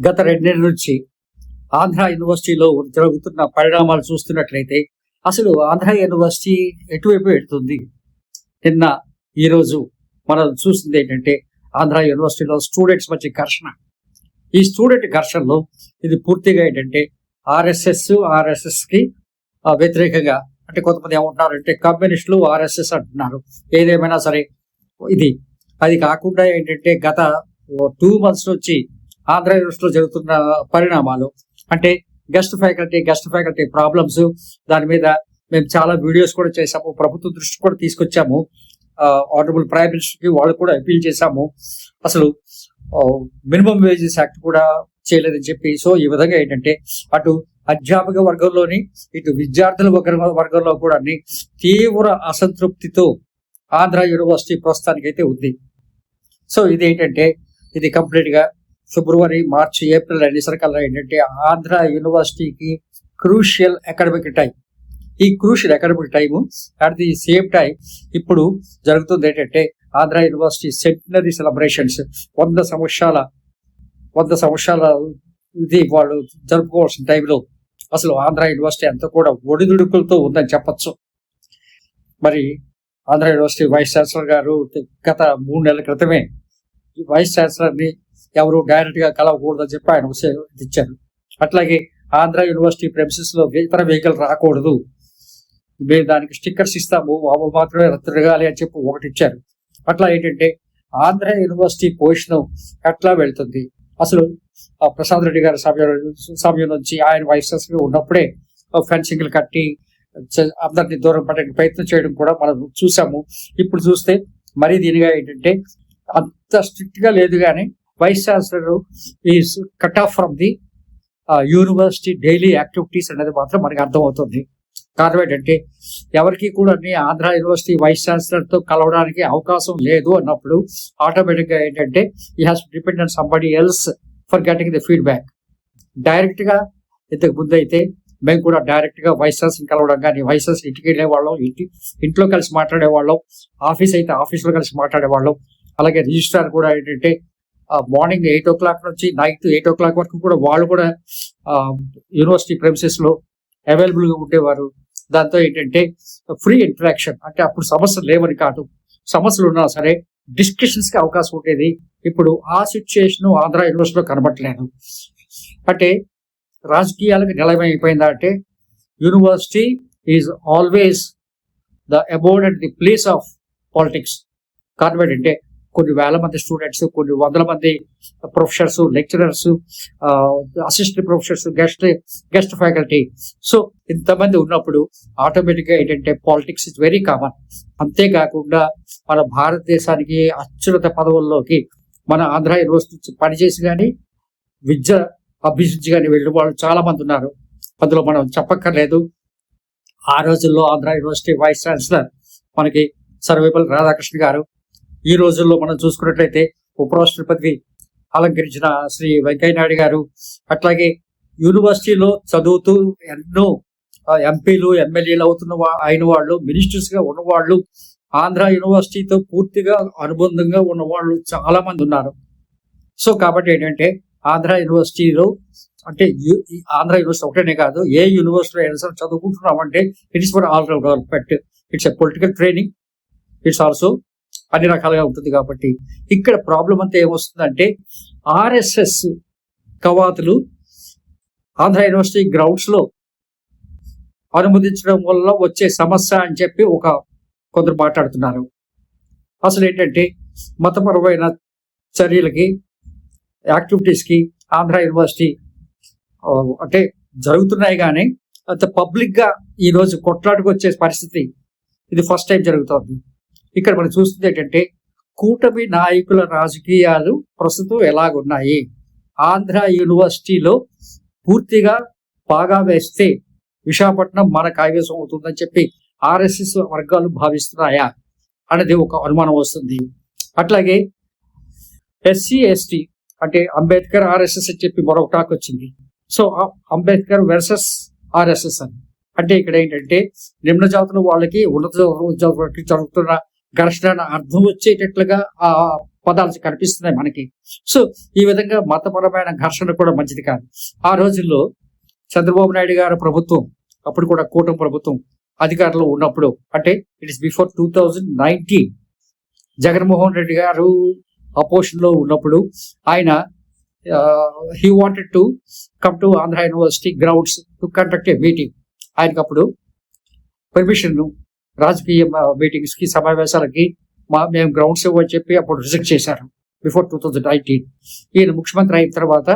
గత రెండేళ్ళ నుంచి ఆంధ్ర యూనివర్సిటీలో జరుగుతున్న పరిణామాలు చూస్తున్నట్లయితే అసలు ఆంధ్ర యూనివర్సిటీ ఎటువైపు పెడుతుంది నిన్న ఈరోజు మనం చూసింది ఏంటంటే ఆంధ్ర యూనివర్సిటీలో స్టూడెంట్స్ మధ్య ఘర్షణ. ఈ స్టూడెంట్ ఘర్షణలో ఇది పూర్తిగా ఏంటంటే ఆర్ఎస్ఎస్ ఆర్ఎస్ఎస్కి వ్యతిరేకంగా అంటే కొంతమంది ఏమంటున్నారంటే కమ్యూనిస్టులు ఆర్ఎస్ఎస్ అంటున్నారు. ఏదేమైనా సరే ఇది అది కాకుండా ఏంటంటే గత టూ మంత్స్ నుంచి ఆంధ్ర యూనివర్సిటీలో జరుగుతున్న పరిణామాలు. అంటే guest faculty guest faculty problems దాని మీద మేము చాలా వీడియోస్ కూడా చేసాము ప్రభుత్వం దృష్టి కూడా తీసుకొచ్చాము. ఆనరబుల్ ప్రైమ్ మినిస్టర్కి వాళ్ళు కూడా అపీల్ చేశాము. అసలు మినిమం వేజెస్ యాక్ట్ కూడా చేయలేదని చెప్పి సో ఈ విధంగా ఏంటంటే అటు అధ్యాపక వర్గంలోని ఇటు విద్యార్థుల వర్గ- వర్గంలో కూడా తీవ్ర అసంతృప్తితో ఆంధ్ర యూనివర్సిటీ ప్రస్తుతానికైతే అయితే ఉంది. సో ఇది ఏంటంటే ఇది కంప్లీట్గా ఫిబ్రవరి మార్చి ఏప్రిల్ అనేసరికల్లా ఏంటంటే ఆంధ్ర యూనివర్సిటీకి క్రూషియల్ అకాడమిక్ టైం. ఈ crucial academic time at the same time ఇప్పుడు జరుగుతుంది ఏంటంటే ఆంధ్ర యూనివర్సిటీ సెంటనరీ సెలబ్రేషన్స్. వంద సంవత్సరాల వంద సంవత్సరాల ఇది వాళ్ళు జరుపుకోవాల్సిన టైంలో అసలు ఆంధ్ర యూనివర్సిటీ అంతా కూడా ఒడిదుడుకులతో ఉందని చెప్పొచ్చు. మరి ఆంధ్ర యూనివర్సిటీ వైస్ ఛాన్సలర్ గారు గత మూడు నెలల క్రితమే ఈ వైస్ ఛాన్సలర్ని ఎవరు డైరెక్ట్గా కలవకూడదని చెప్పి ఆయన ఇచ్చారు. అట్లాగే ఆంధ్ర యూనివర్సిటీ ప్రెమిసెస్లో ఇతర వెహికల్ రాకూడదు. మేము దానికి స్టిక్కర్స్ ఇస్తాము వాళ్ళు మాత్రమే తిరగాలి అని చెప్పి ఒకటి ఇచ్చారు. అట్లా ఏంటంటే ఆంధ్ర యూనివర్సిటీ పొజిషన్ ఎట్లా వెళ్తుంది? అసలు ఆ ప్రసాద్ రెడ్డి గారి సమయం సమయం నుంచి ఆయన వైస్ ఛాన్సలర్ ఉన్నప్పుడే ఫెన్సింగ్లు కట్టి అందరినీ దూరం పడడానికి ప్రయత్నం చేయడం కూడా మనం చూసాము. ఇప్పుడు చూస్తే మరీ దీనిగా ఏంటంటే అంత స్ట్రిక్ట్గా లేదు కానీ vice chancellor is cut off from the university daily activities అనేది మాత్రం మనకి అర్థమవుతుంది. కారణం ఏంటంటే ఎవరికి కూడా అన్ని ఆంధ్ర యూనివర్సిటీ వైస్ ఛాన్సలర్తో కలవడానికి అవకాశం లేదు అన్నప్పుడు ఆటోమేటిక్గా ఏంటంటే ఈ has depend on somebody else for getting the feedback డైరెక్ట్గా ఇంతకు ముందు అయితే మేము కూడా డైరెక్ట్గా వైస్ ఛాన్సలర్ కలవడం కానీ వైస్ ఛాన్సలర్ ఇంటికి వెళ్ళేవాళ్ళం ఇంటి ఇంట్లో కలిసి మాట్లాడేవాళ్ళం ఆఫీస్ అయితే ఆఫీస్లో కలిసి మాట్లాడేవాళ్ళం. అలాగే రిజిస్ట్రార్ కూడా ఏంటంటే మార్నింగ్ ఎయిట్ ఓ క్లాక్ నుంచి నైట్ ఎయిట్ ఓ క్లాక్ వరకు కూడా వాళ్ళు కూడా యూనివర్సిటీ ప్రెమిసెస్లో అవైలబుల్గా ఉండేవారు. దాంతో ఏంటంటే ఫ్రీ ఇంటరాక్షన్ అంటే అప్పుడు సమస్యలు లేవని కాదు. సమస్యలు ఉన్నా సరే డిస్కషన్స్కి అవకాశం ఉండేది. ఇప్పుడు ఆ సిచ్యుయేషన్ ఆంధ్ర యూనివర్సిటీలో కనబట్టలేదు అంటే రాజకీయాలకు నిలయమైపోయిందా అంటే university is always the about and the place of politics కారణం ఏంటంటే కొన్ని వేల మంది స్టూడెంట్స్ కొన్ని వందల మంది professors lecturers assistant professors guest guest faculty so ఇంతమంది ఉన్నప్పుడు ఆటోమేటిక్గా ఏంటంటే పాలిటిక్స్ ఇస్ వెరీ కామన్ అంతేకాకుండా మన భారతదేశానికి అత్యున్నత పదవుల్లోకి మన ఆంధ్ర యూనివర్సిటీ నుంచి పనిచేసి కానీ విద్య అభ్యసించి కానీ వెళ్ళిన వాళ్ళు చాలా మంది ఉన్నారు. అందులో మనం చెప్పక్కర్లేదు. ఆ రోజుల్లో ఆంధ్ర యూనివర్సిటీ వైస్ ఛాన్సలర్ మనకి సర్వేపల్లి రాధాకృష్ణ గారు ఈ రోజుల్లో మనం చూసుకున్నట్లయితే ఉపరాష్ట్రపతి అలంకరించిన శ్రీ వెంకయ్య నాయుడు గారు అట్లాగే యూనివర్సిటీలో చదువుతూ ఎన్నో ఎంపీలు ఎమ్మెల్యేలు అవుతున్న అయిన వాళ్ళు మినిస్టర్స్గా ఉన్నవాళ్ళు ఆంధ్ర యూనివర్సిటీతో పూర్తిగా అనుబంధంగా ఉన్న వాళ్ళు చాలా మంది ఉన్నారు. సో కాబట్టి ఏంటంటే ఆంధ్ర యూనివర్సిటీలో అంటే ఆంధ్ర యూనివర్సిటీ ఒకటేనే కాదు ఏ యూనివర్సిటీ అయినా సరే చదువుకుంటున్నామంటే it's for all development it's a political training. It's also అన్ని రకాలుగా ఉంటుంది కాబట్టి ఇక్కడ ప్రాబ్లం అంతా ఏమొస్తుందంటే ఆర్ఎస్ఎస్ కవాతులు ఆంధ్ర యూనివర్సిటీ గ్రౌండ్స్లో అనుమతించడం వల్ల వచ్చే సమస్య అని చెప్పి ఒక కొందరు మాట్లాడుతున్నారు. అసలు ఏంటంటే మతపరమైన చర్యలకి యాక్టివిటీస్కి ఆంధ్ర యూనివర్సిటీ అంటే జరుగుతున్నాయి కానీ అంత పబ్లిక్గా ఈరోజు ఈ రోజు వచ్చే పరిస్థితి ఇది ఫస్ట్ టైం జరుగుతోంది. ఇక్కడ మనం చూస్తుంది ఏంటంటే కూటమి నాయకుల రాజకీయాలు ప్రస్తుతం ఎలాగున్నాయి? ఆంధ్ర యూనివర్సిటీలో పూర్తిగా బాగా వేస్తే విశాఖపట్నం మన కైవసం అవుతుందని చెప్పి ఆర్ఎస్ఎస్ వర్గాలు భావిస్తున్నాయా? అనేది ఒక అనుమానం వస్తుంది. అట్లాగే ఎస్సీ ఎస్టీ అంటే అంబేద్కర్ ఆర్ఎస్ఎస్ అని చెప్పి మరొక టాక్ వచ్చింది. సో అంబేద్కర్ వెర్సెస్ ఆర్ఎస్ఎస్ అని. అంటే ఇక్కడ ఏంటంటే నిమ్న జాతుల వాళ్ళకి ఉన్నత జరుగుతున్న ఘర్షణ అర్థం వచ్చేటట్లుగా ఆ పదాలు కనిపిస్తున్నాయి మనకి. సో ఈ విధంగా మతపరమైన ఘర్షణ కూడా మంచిది కాదు. ఆ రోజుల్లో చంద్రబాబు నాయుడు గారి ప్రభుత్వం అప్పుడు కూడా కూటమి ప్రభుత్వం అధికారంలో ఉన్నప్పుడు అంటే it is before two thousand nineteen Jaganmohan Reddy garu అపోజిషన్లో ఉన్నప్పుడు ఆయన he wanted to come to Andhra university grounds to conduct a meeting ఆయనకు అప్పుడు పర్మిషన్ రాజకీయ మీటింగ్స్కి సమావేశాలకి మా మేము గ్రౌండ్స్ ఇవ్వని చెప్పి అప్పుడు రిజెక్ట్ చేశారు. Before two thousand nineteen. ఈయన ముఖ్యమంత్రి అయిన తర్వాత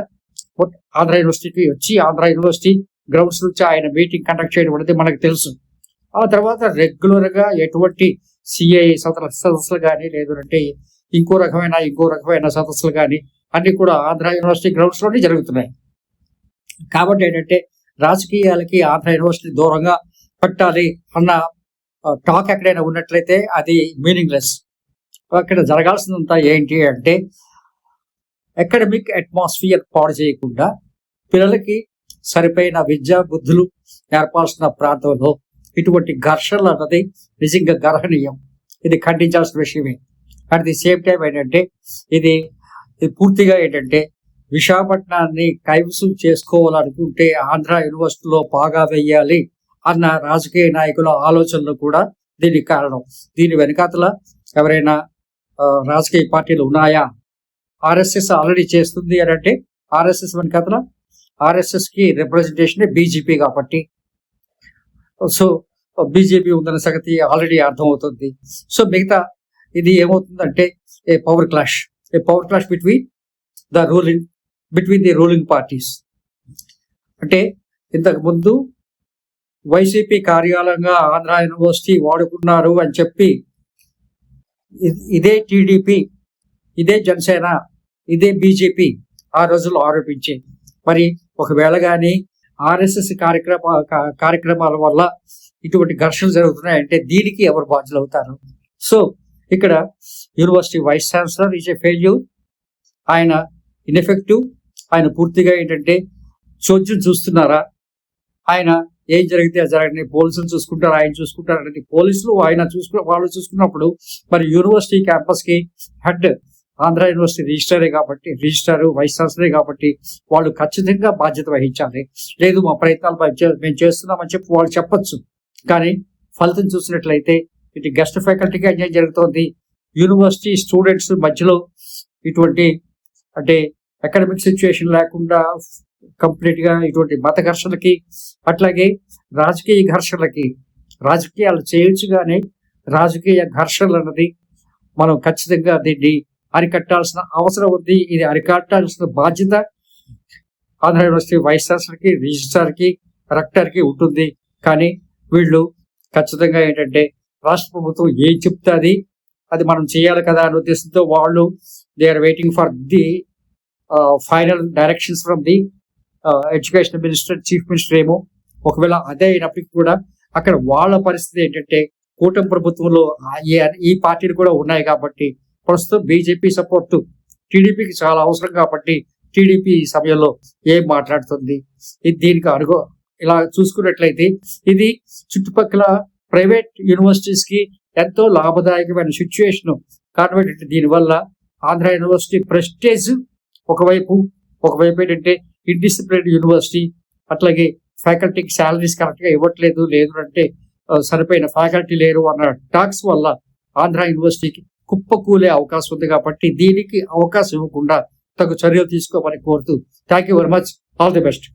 ఆంధ్ర యూనివర్సిటీకి వచ్చి ఆంధ్ర యూనివర్సిటీ గ్రౌండ్స్ నుంచి ఆయన మీటింగ్ కండక్ట్ చేయడం అనేది మనకు తెలుసు. ఆ తర్వాత రెగ్యులర్గా ఎటువంటి సిఐ సదస్సులు కానీ లేదంటే ఇంకో రకమైన ఇంకో రకమైన సదస్సులు కానీ అన్ని కూడా ఆంధ్ర యూనివర్సిటీ గ్రౌండ్స్లోనే జరుగుతున్నాయి. కాబట్టి ఏంటంటే రాజకీయాలకి ఆంధ్ర యూనివర్సిటీ దూరంగా పెట్టాలి అన్న టాక్ ఎక్కడైనా ఉన్నట్లయితే అది మీనింగ్లెస్ అక్కడ జరగాల్సిందంతా ఏంటి అంటే అకాడమిక్ అట్మాస్ఫియర్ పాడు చేయకుండా పిల్లలకి సరిపోయిన విద్యా బుద్ధులు నేర్పాల్సిన ప్రాంతంలో ఇటువంటి ఘర్షణలు అన్నది నిజంగా గర్హనీయం. ఇది ఖండించాల్సిన విషయమే. అట్ ది సేమ్ టైం ఏంటంటే ఇది ఇది పూర్తిగా ఏంటంటే విశాఖపట్నాన్ని కైవసం చేసుకోవాలనుకుంటే ఆంధ్ర యూనివర్సిటీలో బాగా వెయ్యాలి. అన్న రాజకీయ నాయకుల ఆలోచనలు కూడా దీనికి కారణం. దీని వెనకాతల ఎవరైనా రాజకీయ పార్టీలు ఉన్నాయా? ఆర్ఎస్ఎస్ ఆల్రెడీ చేస్తుంది అని అంటే ఆర్ఎస్ఎస్ వెనకాతల ఆర్ఎస్ఎస్కి రిప్రజెంటేషన్ బీజేపీ కాబట్టి. సో బీజేపీ ఉందన్న సంగతి ఆల్రెడీ అర్థమవుతుంది. సో మిగతా ఇది ఏమవుతుందంటే a power clash a power clash between the ruling between the ruling parties అంటే ఇంతకు ముందు వైసీపీ కార్యాలయంగా ఆంధ్ర యూనివర్సిటీ వాడుకున్నారు అని చెప్పి ఇదే టీడీపీ ఇదే జనసేన ఇదే బీజేపీ ఆ రోజుల్లో ఆరోపించింది. మరి ఒకవేళ కానీ ఆర్ఎస్ఎస్ కార్యక్రమ కార్యక్రమాల వల్ల ఇటువంటి ఘర్షణలు జరుగుతున్నాయంటే దీనికి ఎవరు బాధ్యులు అవుతారు సో ఇక్కడ university vice chancellor is a failure. ఆయన ఇన్ఎఫెక్టివ్ ఆయన పూర్తిగా ఏంటంటే చోద్యం చూస్తున్నారా? ఆయన ఏం జరిగితే జరగని పోలీసులు చూసుకుంటారు ఆయన చూసుకుంటారు అనేది పోలీసులు ఆయన చూసుకున్న వాళ్ళు చూసుకున్నప్పుడు మరి యూనివర్సిటీ క్యాంపస్కి హెడ్ ఆంధ్ర యూనివర్సిటీ రిజిస్టరే కాబట్టి రిజిస్టర్ వైస్ ఛాన్సలరే కాబట్టి వాళ్ళు ఖచ్చితంగా బాధ్యత వహించాలి. లేదు మా ప్రయత్నాలు మేము చేస్తున్నామని చెప్పి వాళ్ళు చెప్పచ్చు. కానీ ఫలితం చూసినట్లయితే ఇటు గెస్ట్ ఫ్యాకల్టీకి అన్యాయం జరుగుతోంది. యూనివర్సిటీ స్టూడెంట్స్ మధ్యలో ఇటువంటి అంటే అకాడమిక్ సిచ్యువేషన్ లేకుండా కంప్లీట్గా ఇటువంటి మత ఘర్షణలకి అట్లాగే రాజకీయ ఘర్షణలకి రాజకీయాలు చేయొచ్చు కానీ రాజకీయ ఘర్షణలు అన్నది మనం ఖచ్చితంగా దీన్ని అరికట్టాల్సిన అవసరం ఉంది. ఇది అరికట్టాల్సిన బాధ్యత ఆంధ్ర యూనివర్సిటీ వైస్ ఛాన్సలర్కి రిజిస్ట్రార్కి కి ఉంటుంది. కానీ వీళ్ళు ఖచ్చితంగా ఏంటంటే రాష్ట్ర ప్రభుత్వం ఏం చెప్తుంది అది మనం చేయాలి కదా అనే ఉద్దేశంతో వాళ్ళు they are waiting for the final directions from the education minister chief minister ఏమో. ఒకవేళ అదే అయినప్పటికీ కూడా అక్కడ వాళ్ళ పరిస్థితి ఏంటంటే కూటమి ప్రభుత్వంలో ఈ పార్టీలు కూడా ఉన్నాయి కాబట్టి ప్రస్తుతం బీజేపీ సపోర్ట్ టీడీపీకి చాలా అవసరం కాబట్టి టీడీపీ ఈ సమయంలో ఏం మాట్లాడుతుంది? ఇది దీనికి అనుగో ఇలా చూసుకున్నట్లయితే ఇది చుట్టుపక్కల ప్రైవేట్ యూనివర్సిటీస్కి ఎంతో లాభదాయకమైన సిచ్యువేషన్ కాబట్టి దీనివల్ల ఆంధ్ర యూనివర్సిటీ ప్రెస్టేజ్ ఒకవైపు ఒకవైపు ఏంటంటే ఇండిసిప్లిన్ యూనివర్సిటీ అట్లాగే ఫ్యాకల్టీకి శాలరీస్ కరెక్ట్గా ఇవ్వట్లేదు లేదు అంటే సరిపోయిన ఫ్యాకల్టీ లేరు అన్న టాక్స్ వల్ల ఆంధ్ర యూనివర్సిటీకి కుప్పకూలే అవకాశం ఉంది కాబట్టి దీనికి అవకాశం ఇవ్వకుండా తగు చర్యలు తీసుకోమని కోరుతూ thank you very much all the best